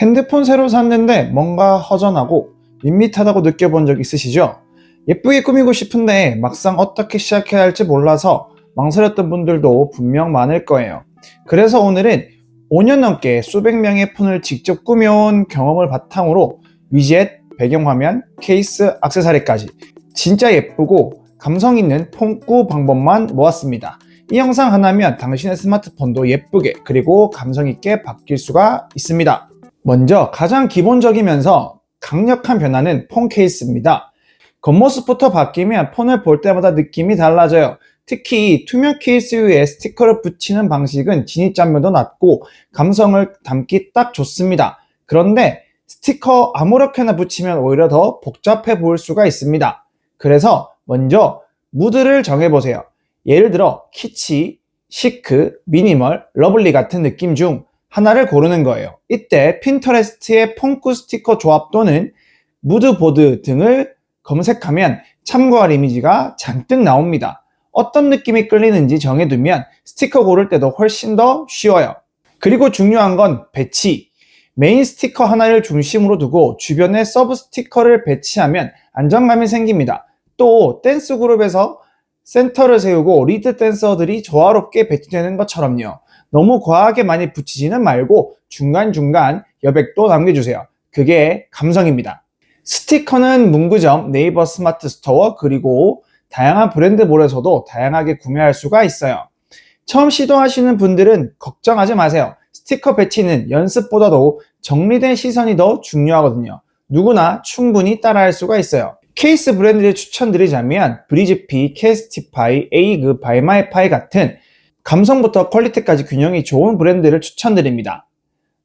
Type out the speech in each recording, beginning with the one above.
핸드폰 새로 샀는데 뭔가 허전하고 밋밋하다고 느껴본 적 있으시죠? 예쁘게 꾸미고 싶은데 막상 어떻게 시작해야 할지 몰라서 망설였던 분들도 분명 많을 거예요. 그래서 오늘은 5년 넘게 수백 명의 폰을 직접 꾸며온 경험을 바탕으로 위젯, 배경화면, 케이스, 액세서리까지 진짜 예쁘고 감성 있는 폰꾸 방법만 모았습니다. 이 영상 하나면 당신의 스마트폰도 예쁘게 그리고 감성 있게 바뀔 수가 있습니다. 먼저 가장 기본적이면서 강력한 변화는 폰 케이스입니다. 겉모습부터 바뀌면 폰을 볼 때마다 느낌이 달라져요. 특히 투명 케이스 위에 스티커를 붙이는 방식은 진입장면도 낮고 감성을 담기 딱 좋습니다. 그런데 스티커 아무렇게나 붙이면 오히려 더 복잡해 보일 수가 있습니다. 그래서 먼저 무드를 정해보세요. 예를 들어 키치, 시크, 미니멀, 러블리 같은 느낌 중 하나를 고르는 거예요. 이때 핀터레스트의 폰꾸 스티커 조합 또는 무드보드 등을 검색하면 참고할 이미지가 잔뜩 나옵니다. 어떤 느낌이 끌리는지 정해두면 스티커 고를 때도 훨씬 더 쉬워요. 그리고 중요한 건 배치. 메인 스티커 하나를 중심으로 두고 주변에 서브 스티커를 배치하면 안정감이 생깁니다. 또 댄스 그룹에서 센터를 세우고 리드 댄서들이 조화롭게 배치되는 것처럼요. 너무 과하게 많이 붙이지는 말고 중간중간 여백도 남겨주세요. 그게 감성입니다. 스티커는 문구점, 네이버 스마트 스토어, 그리고 다양한 브랜드몰에서도 다양하게 구매할 수가 있어요. 처음 시도하시는 분들은 걱정하지 마세요. 스티커 배치는 연습보다도 정리된 시선이 더 중요하거든요. 누구나 충분히 따라할 수가 있어요. 케이스 브랜드를 추천드리자면 브리즈피, 캐스티파이, 에이그, 바이마이파이 같은 감성부터 퀄리티까지 균형이 좋은 브랜드를 추천드립니다.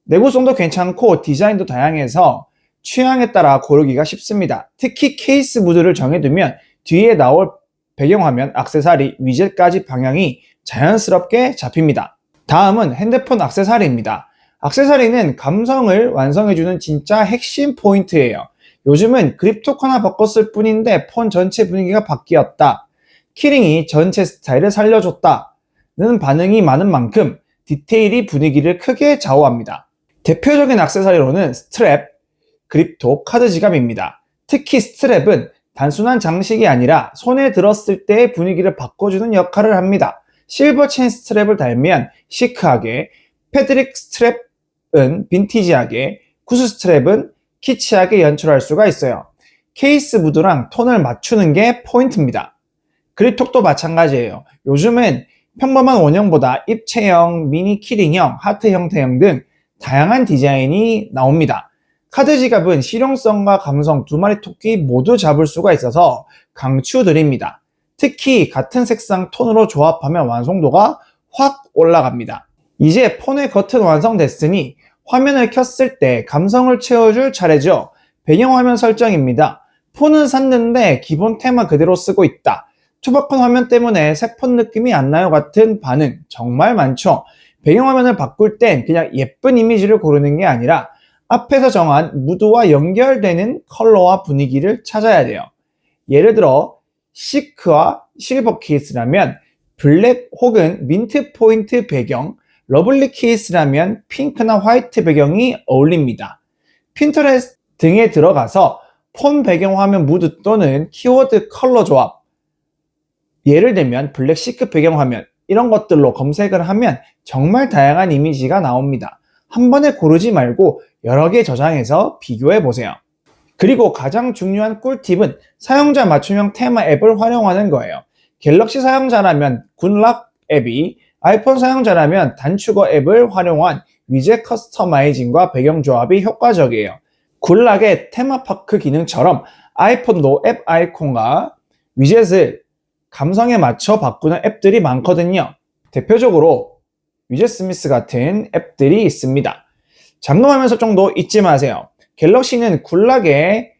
내구성도 괜찮고 디자인도 다양해서 취향에 따라 고르기가 쉽습니다. 특히 케이스 무드를 정해두면 뒤에 나올 배경화면, 악세사리, 위젯까지 방향이 자연스럽게 잡힙니다. 다음은 핸드폰 악세사리입니다. 악세사리는 감성을 완성해주는 진짜 핵심 포인트예요. 요즘은 그립톡 하나 바꿨을 뿐인데 폰 전체 분위기가 바뀌었다. 키링이 전체 스타일을 살려줬다. 는 반응이 많은 만큼 디테일이 분위기를 크게 좌우합니다. 대표적인 악세사리로는 스트랩, 그립톡, 카드 지갑입니다. 특히 스트랩은 단순한 장식이 아니라 손에 들었을 때의 분위기를 바꿔주는 역할을 합니다. 실버 체인 스트랩을 달면 시크하게, 패드릭 스트랩은 빈티지하게, 구스 스트랩은 키치하게 연출할 수가 있어요. 케이스 무드랑 톤을 맞추는 게 포인트입니다. 그립톡도 마찬가지예요. 요즘은 평범한 원형보다 입체형, 미니 키링형, 하트 형태형 등 다양한 디자인이 나옵니다. 카드 지갑은 실용성과 감성 두 마리 토끼 모두 잡을 수가 있어서 강추드립니다. 특히 같은 색상 톤으로 조합하면 완성도가 확 올라갑니다. 이제 폰의 겉은 완성됐으니 화면을 켰을 때 감성을 채워줄 차례죠. 배경화면 설정입니다. 폰은 샀는데 기본 테마 그대로 쓰고 있다. 투박한 화면 때문에 새폰 느낌이 안 나요 같은 반응 정말 많죠. 배경화면을 바꿀 땐 그냥 예쁜 이미지를 고르는 게 아니라 앞에서 정한 무드와 연결되는 컬러와 분위기를 찾아야 돼요. 예를 들어 시크와 실버 케이스라면 블랙 혹은 민트 포인트 배경, 러블리 케이스라면 핑크나 화이트 배경이 어울립니다. 핀터레스트 등에 들어가서 폰 배경 화면 무드 또는 키워드 컬러 조합, 예를 들면 블랙 시크 배경 화면 이런 것들로 검색을 하면 정말 다양한 이미지가 나옵니다. 한 번에 고르지 말고 여러 개 저장해서 비교해 보세요. 그리고 가장 중요한 꿀팁은 사용자 맞춤형 테마 앱을 활용하는 거예요. 갤럭시 사용자라면 굿락 앱이 아이폰 사용자라면 단축어 앱을 활용한 위젯 커스터마이징과 배경 조합이 효과적이에요. 굿락의 테마파크 기능처럼 아이폰도 앱 아이콘과 위젯을 감성에 맞춰 바꾸는 앱들이 많거든요. 대표적으로 위젯 스미스 같은 앱들이 있습니다. 잠금화면 설정도 잊지 마세요. 갤럭시는 굴락의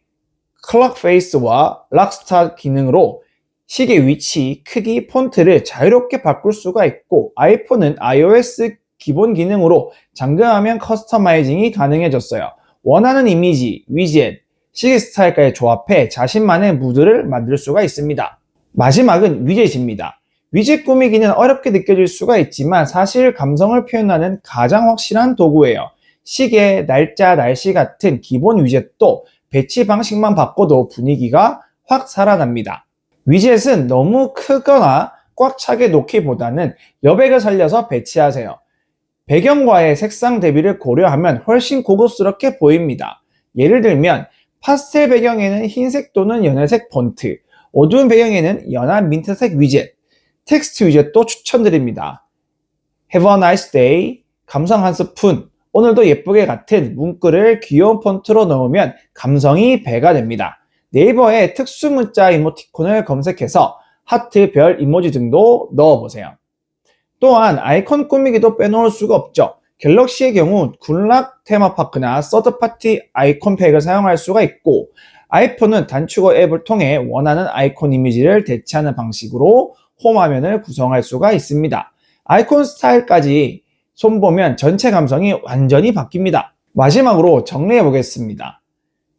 클락 페이스와 락스타 기능으로 시계 위치, 크기, 폰트를 자유롭게 바꿀 수가 있고 아이폰은 iOS 기본 기능으로 잠금화면 커스터마이징이 가능해졌어요. 원하는 이미지, 위젯, 시계 스타일까지 조합해 자신만의 무드를 만들 수가 있습니다. 마지막은 위젯입니다. 위젯 꾸미기는 어렵게 느껴질 수가 있지만 사실 감성을 표현하는 가장 확실한 도구예요. 시계, 날짜, 날씨 같은 기본 위젯도 배치 방식만 바꿔도 분위기가 확 살아납니다. 위젯은 너무 크거나 꽉 차게 놓기보다는 여백을 살려서 배치하세요. 배경과의 색상 대비를 고려하면 훨씬 고급스럽게 보입니다. 예를 들면 파스텔 배경에는 흰색 또는 연회색 폰트, 어두운 배경에는 연한 민트색 위젯, 텍스트 위젯도 추천드립니다. Have a nice day. 감성 한 스푼. 오늘도 예쁘게 같은 문구를 귀여운 폰트로 넣으면 감성이 배가 됩니다. 네이버에 특수 문자 이모티콘을 검색해서 하트, 별, 이모지 등도 넣어보세요. 또한 아이콘 꾸미기도 빼놓을 수가 없죠. 갤럭시의 경우 굴락 테마파크나 서드파티 아이콘 팩을 사용할 수가 있고 아이폰은 단축어 앱을 통해 원하는 아이콘 이미지를 대체하는 방식으로 홈 화면을 구성할 수가 있습니다. 아이콘 스타일까지 손보면 전체 감성이 완전히 바뀝니다. 마지막으로 정리해 보겠습니다.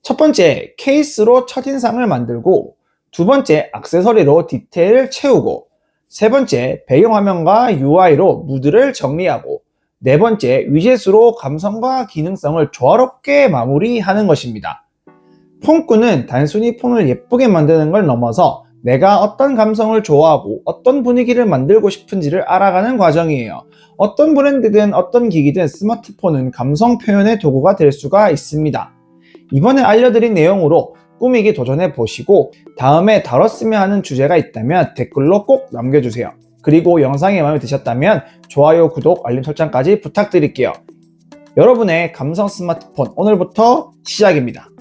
첫 번째, 케이스로 첫인상을 만들고 두 번째, 액세서리로 디테일을 채우고 세 번째, 배경화면과 UI로 무드를 정리하고 네 번째, 위젯으로 감성과 기능성을 조화롭게 마무리하는 것입니다. 폰꾸는 단순히 폰을 예쁘게 만드는 걸 넘어서 내가 어떤 감성을 좋아하고 어떤 분위기를 만들고 싶은지를 알아가는 과정이에요. 어떤 브랜드든 어떤 기기든 스마트폰은 감성 표현의 도구가 될 수가 있습니다. 이번에 알려드린 내용으로 꾸미기 도전해 보시고 다음에 다뤘으면 하는 주제가 있다면 댓글로 꼭 남겨주세요. 그리고 영상이 마음에 드셨다면 좋아요, 구독, 알림 설정까지 부탁드릴게요. 여러분의 감성 스마트폰 오늘부터 시작입니다.